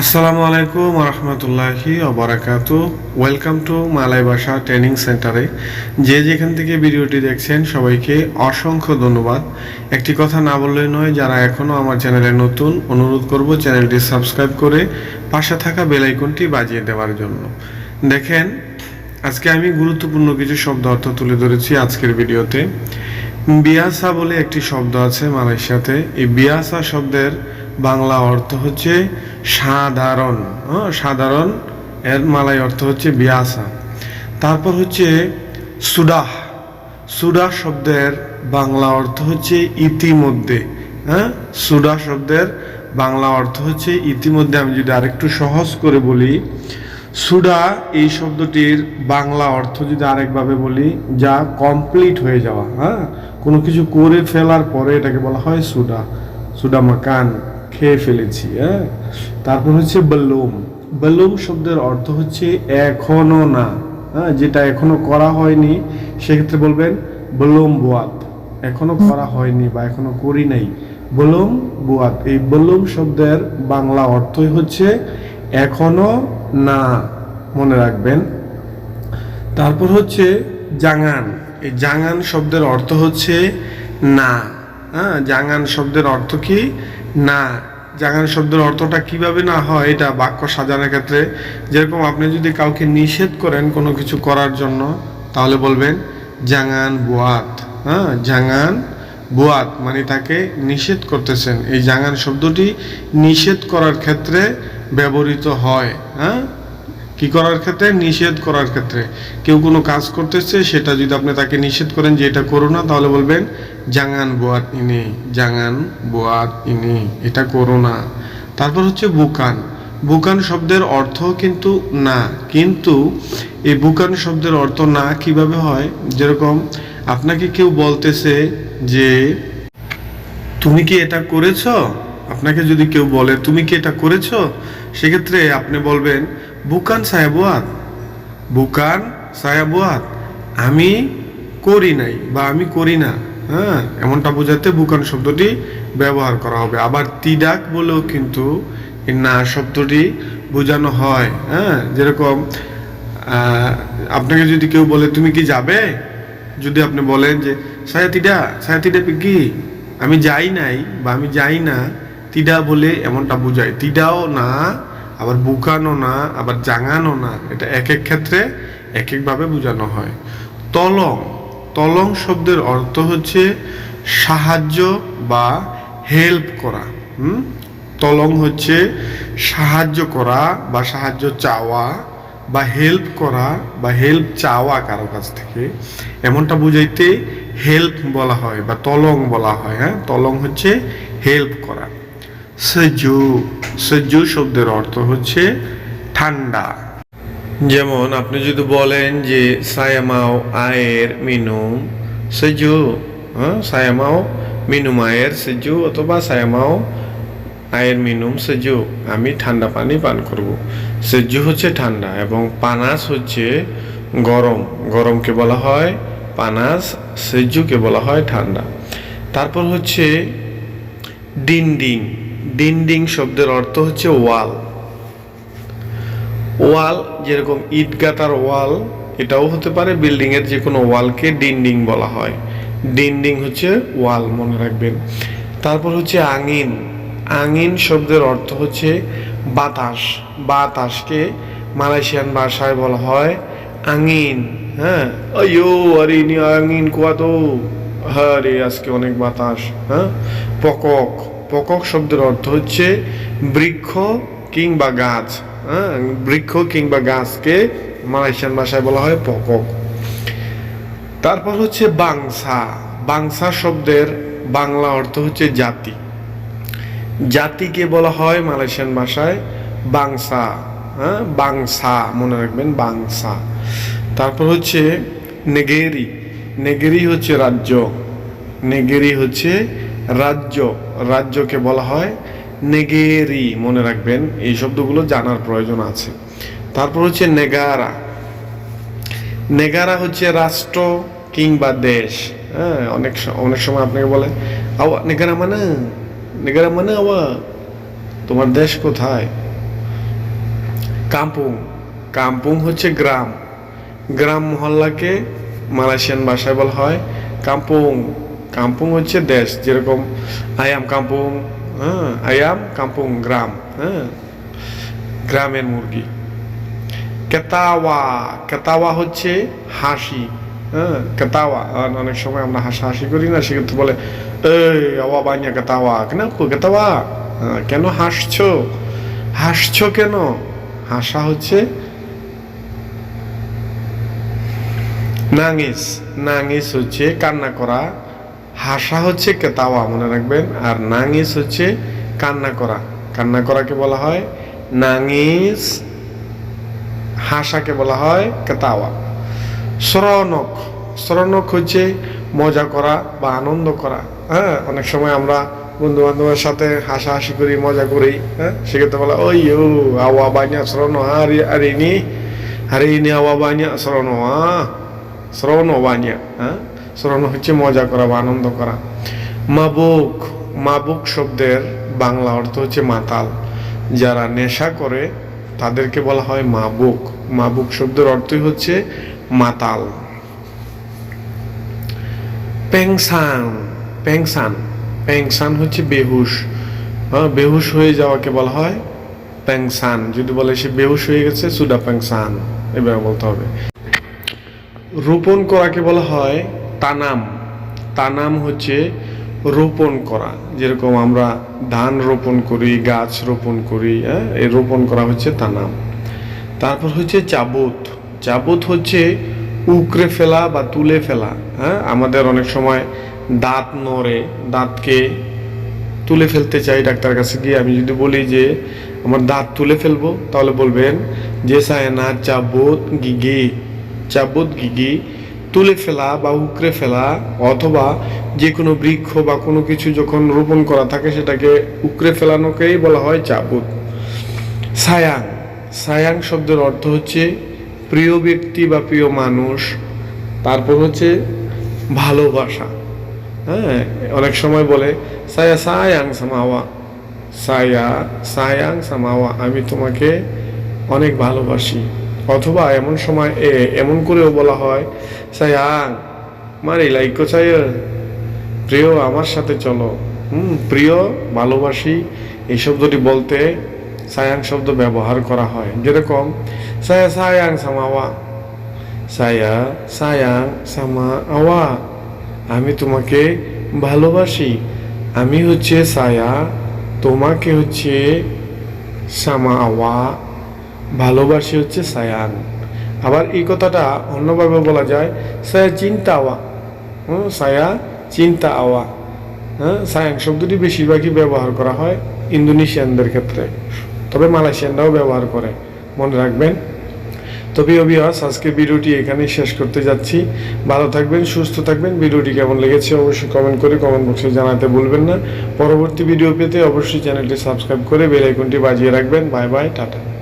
আসসালামু আলাইকুম রহমতুল্লাহি অবরাকাত ওয়েলকাম টু মালাই ভাষা ট্রেনিং সেন্টারে যে যেখান থেকে ভিডিওটি দেখছেন সবাইকে অসংখ্য ধন্যবাদ। একটি কথা না বললেই নয়, যারা এখনও আমার চ্যানেলে নতুন, অনুরোধ করব চ্যানেলটি সাবস্ক্রাইব করে পাশে থাকা বেল আইকনটি বাজিয়ে দেওয়ার জন্য। দেখেন, আজকে আমি গুরুত্বপূর্ণ কিছু শব্দ অর্থ তুলে ধরেছি আজকের ভিডিওতে। বিয়াসা বলে একটি শব্দ আছে মালয়েশিয়াতে। এই বিয়াসা শব্দের বাংলা অর্থ হচ্ছে সাধারণ হ্যাঁ সাধারণ, এর মালাই অর্থ হচ্ছে বিয়াসা। তারপর হচ্ছে সুডাহ। সুডা শব্দের বাংলা অর্থ হচ্ছে ইতিমধ্যে হ্যাঁ সুডা শব্দের বাংলা অর্থ হচ্ছে ইতিমধ্যে। আমি যদি আরেকটু সহজ করে বলি সুডা এই শব্দটির বাংলা অর্থ যদি আরেকভাবে বলি, যা কমপ্লিট হয়ে যাওয়া হ্যাঁ কোনো কিছু করে ফেলার পরে এটাকে বলা হয় সুডা সুডা মাকান, খেয়ে ফেলেছি হ্যাঁ। তারপর হচ্ছে বেলুম বেলুম শব্দের অর্থ হচ্ছে এখনও না। হ্যাঁ যেটা এখনও করা হয়নি সেক্ষেত্রে বলবেন বলুম বুয়াত। এখনও করা হয়নি বা এখনও করি নাই। বলুম বুয়াত। এই বলুম শব্দের বাংলা অর্থই হচ্ছে এখনও না মনে রাখবেন। তারপর হচ্ছে জাঙান। এই জাঙান শব্দের অর্থ হচ্ছে না। হ্যাঁ জাঙান শব্দের অর্থ কি? না। জাঙান শব্দের অর্থটা কীভাবে না হয়, এটা বাক্য সাজানোর ক্ষেত্রে, যেরকম আপনি যদি কাউকে নিষেধ করেন কোনো কিছু করার জন্য, তাহলে বলবেন জাঙান বুয়াত। হ্যাঁ জাঙান বুয়াত মানে তাকে নিষেধ করতেছেন। এই জাঙান শব্দটি নিষেধ করার ক্ষেত্রে ব্যবহৃত হয়। হ্যাঁ কি করার ক্ষেত্রে? নিষেধ করার ক্ষেত্রে। কেউ কোনো কাজ করতেছে, সেটা যদি আপনি তাকে নিষেধ করেন যে এটা করো না, তাহলে বলবেন জাঙান বোয়াত ইনি জাঙান বোয়াত ইনি, এটা করো না। তারপর হচ্ছে বুকান। বুকান শব্দের অর্থ কিন্তু না, কিন্তু এই বুকান শব্দের অর্থ না কীভাবে হয়? যেরকম আপনাকে কেউ বলতেছে যে, তুমি কি এটা করেছ? আপনাকে যদি কেউ বলে, তুমি কি এটা করেছ? সেক্ষেত্রে আপনি বলবেন, বুকান সাহেবাত বুকান সাহেবাত আমি করি নাই বা আমি করি না। হ্যাঁ এমনটা বোঝাতে বুকান শব্দটি ব্যবহার করা হবে। আবার তিডাক বলেও কিন্তু না শব্দটি বোঝানো হয় হ্যাঁ যেরকম আপনাকে যদি কেউ বলে, তুমি কি যাবে? যদি আপনি বলেন যে সায়াতিডা সায়াতিডা কি আমি যাই নাই বা আমি যাই না। তিডা বলে এমনটা বোঝায়। তিডাও না, আবার বুকানো না, আবার জাঙানো না। এটা এক এক ক্ষেত্রে এক একভাবে বোঝানো হয়। তলং তলং শব্দের অর্থ হচ্ছে সাহায্য বা হেল্প করা, হুম? তলং হচ্ছে সাহায্য করা বা সাহায্য চাওয়া বা হেল্প করা বা হেল্প চাওয়া কারও কাছ থেকে। এমনটা বুঝাইতে হেল্প বলা হয় বা তলং বলা হয় হ্যাঁ? তলং হচ্ছে হেল্প করা। সেজু সেজু শব্দের অর্থ হচ্ছে ঠান্ডা। যেমন আপনি যদি বলেন যে সায়ামাও আয়ের মিনুম সেজু হ্যাঁ সায়ামাও মিনুম আয়ের সেজু অথবা সায়ামাও আয়ের মিনুম সেজু, আমি ঠান্ডা পানি পান করব। সেজু হচ্ছে ঠান্ডা এবং পানাস হচ্ছে গরম। গরমকে বলা হয় পানাস, সেজুকে বলা হয় ঠান্ডা। তারপর হচ্ছে ডিন্ডিং ডিন্ডিং শব্দের অর্থ হচ্ছে ওয়াল। ওয়াল, যেরকম ইট গাতার ওয়াল, এটাও হতে পারে। বিল্ডিং এর যে কোনো ওয়ালকে ডিন্ডিং বলা হয়। ডিন্ডিং হচ্ছে ওয়াল, মনে রাখবেন। তারপর হচ্ছে আঙিন। আঙিন শব্দের অর্থ হচ্ছে বাতাস। বাতাসকে মালয়েশিয়ান ভাষায় বলা হয় আঙিন হ্যাঁ? আঙিন কুয়াতো। আরে আজকে অনেক বাতাস হ্যাঁ? পকক। পকক শব্দের অর্থ হচ্ছে বৃক্ষ কিংবা গাছ। হ্যাঁ বৃক্ষ কিংবা গাছকে মালয়েশিয়ান ভাষায় বলা হয় পকক। তারপর হচ্ছে বাংসা। বাংসা শব্দের বাংলা অর্থ হচ্ছে জাতি। জাতিকে বলা হয় মালয়েশিয়ান ভাষায় বাংসা। হ্যাঁ বাংসা, মনে রাখবেন, বাংসা। তারপর হচ্ছে নেগেরি। নেগেরি হচ্ছে রাজ্য। নেগেরি হচ্ছে রাজ্য। রাজ্যকে বলা হয় নেগেরি মনে রাখবেন, এই শব্দগুলো জানার প্রয়োজন আছে। তারপর হচ্ছে নেগারা। নেগারা হচ্ছে রাষ্ট্র কিংবা দেশ। হ্যাঁ অনেক অনেক সময় আপনাকে বলে, আওয়া, নেগারা মানে? নেগারা মানে আওয়া? তোমার দেশ কোথায়? কাম্পুং। কাম্পুং হচ্ছে গ্রাম। গ্রাম মহল্লাকে মালয়েশিয়ান ভাষায় বলা হয় কাম্পুং। কাম্পুং হচ্ছে দেশ। যেরকম আয়াম কাম্পুং। হ্যাঁ আয়াম কাম্পুং গ্রাম হ্যাঁ গ্রামের মুরগি কেতাওয়া কেতাওয়া হচ্ছে হাসি হ্যাঁ কেতাওয়া অনেক সময় আমরা হাসাহাসি করি না সেক্ষেত্রে বলে এই আওয়া বানিয়া কেতাওয়া কেন কেতাওয়া কেন হাসছো হাসছো কেন হাসা হচ্ছে নাঙিস নাঙিস হচ্ছে কান্না করা হাসা হচ্ছে কেতাওয়া, মনে রাখবেন। আর নাঙিস হচ্ছে কান্না করা। কান্না করাকে বলা হয় নাঙিস হাসাকে বলা হয় কেতাওয়া। শ্রনক শ্রনক হচ্ছে মজা করা বা আনন্দ করা। হ্যাঁ অনেক সময় আমরা বন্ধু বান্ধবের সাথে হাসাহাসি করি, মজা করি হ্যাঁ সেক্ষেত্রে বলা ওই ও আওয়া বানিয়া আরে নি, আরে ইনি আওয়া বানিয়া শ্রন শ্রবণ বানিয়া হ্যাঁ। শ্রবণ হচ্ছে মজা করা বা আনন্দ করা। মাবুক মাবুক শব্দের বাংলা অর্থ হচ্ছে মাতাল। যারা নেশা করে তাদেরকে বলা হয় মাবুক। মাবুক শব্দের অর্থই হচ্ছে মাতাল। পেংসান প্যাংসান প্যাংসান হচ্ছে বেহুশ। হ্যাঁ, বেহুশ হয়ে যাওয়াকে বলা হয় প্যাংসান যদি বলে সে বেহুশ হয়ে গেছে সুডা প্যাংসান এভাবে বলতে হবে। রোপণ করাকে বলা হয় তানাম। তানাম হচ্ছে রোপণ করা। যেরকম আমরা ধান রোপণ করি, গাছ রোপণ করি হ্যাঁ এই রোপণ করা হচ্ছে তানাম। তারপর হচ্ছে চাবুত। চাবুত হচ্ছে উকড়ে ফেলা বা তুলে ফেলা হ্যাঁ আমাদের অনেক সময় দাঁত নড়ে, দাঁতকে তুলে ফেলতে চাই ডাক্তার কাছে গিয়ে। আমি যদি বলি যে, আমার দাঁত তুলে ফেলব? তাহলে বলবেন, যে সায়না চাবুত গিগি চাবুত গিগি তুলে ফেলা বা উকড়ে ফেলা অথবা যে কোনো বৃক্ষ বা কোনো কিছু যখন রোপণ করা থাকে সেটাকে উকড়ে ফেলানোকেই বলা হয় চাবুত সায়াং। সায়াং শব্দের অর্থ হচ্ছে প্রিয় ব্যক্তি বা প্রিয় মানুষ, তারপর হচ্ছে ভালোবাসা। হ্যাঁ অনেক সময় বলে, সায়া সায়াং সামাওয়া। সায়া, সায়াং সামাওয়া, আমি তোমাকে অনেক ভালোবাসি। অথবা এমন সময়, এ, এমন করেও বলা হয় সায়াং মারি লাইকো চাই প্রিয় আমার সাথে চলো। হুম, প্রিয়, ভালোবাসি, এই শব্দটি বলতে সায়াং শব্দ ব্যবহার করা হয়। যেরকম, সায়া সায়াং সামাওয়া। সায়া সায়াং সামা আওয়া আমি তোমাকে ভালোবাসি। আমি হচ্ছে সায়া, তোমাকে হচ্ছে সামা আওয়া ভালোবাসি হচ্ছে সায়ান। আবার এই কথাটা অন্যভাবে বলা যায়, সায়া চিন্তা আওয়া। হুম, সায়া চিন্তা আওয়া। হ্যাঁ সায়াং শব্দটি বেশিরভাগই ব্যবহার করা হয় ইন্দোনেশিয়ানদের ক্ষেত্রে। তবে মালয়েশিয়ানরাও ব্যবহার করে। মনে রাখবেন। তবে অভিয়াস আজকে ভিডিওটি এখানেই শেষ করতে যাচ্ছি। ভালো থাকবেন, সুস্থ থাকবেন। ভিডিওটি কেমন লেগেছে অবশ্যই কমেন্ট করে কমেন্ট বক্সে জানাতে ভুলবেন না। পরবর্তী ভিডিও পেতে অবশ্যই চ্যানেলটি সাবস্ক্রাইব করে বেল আইকনটি বাজিয়ে রাখবেন। Bye bye tata.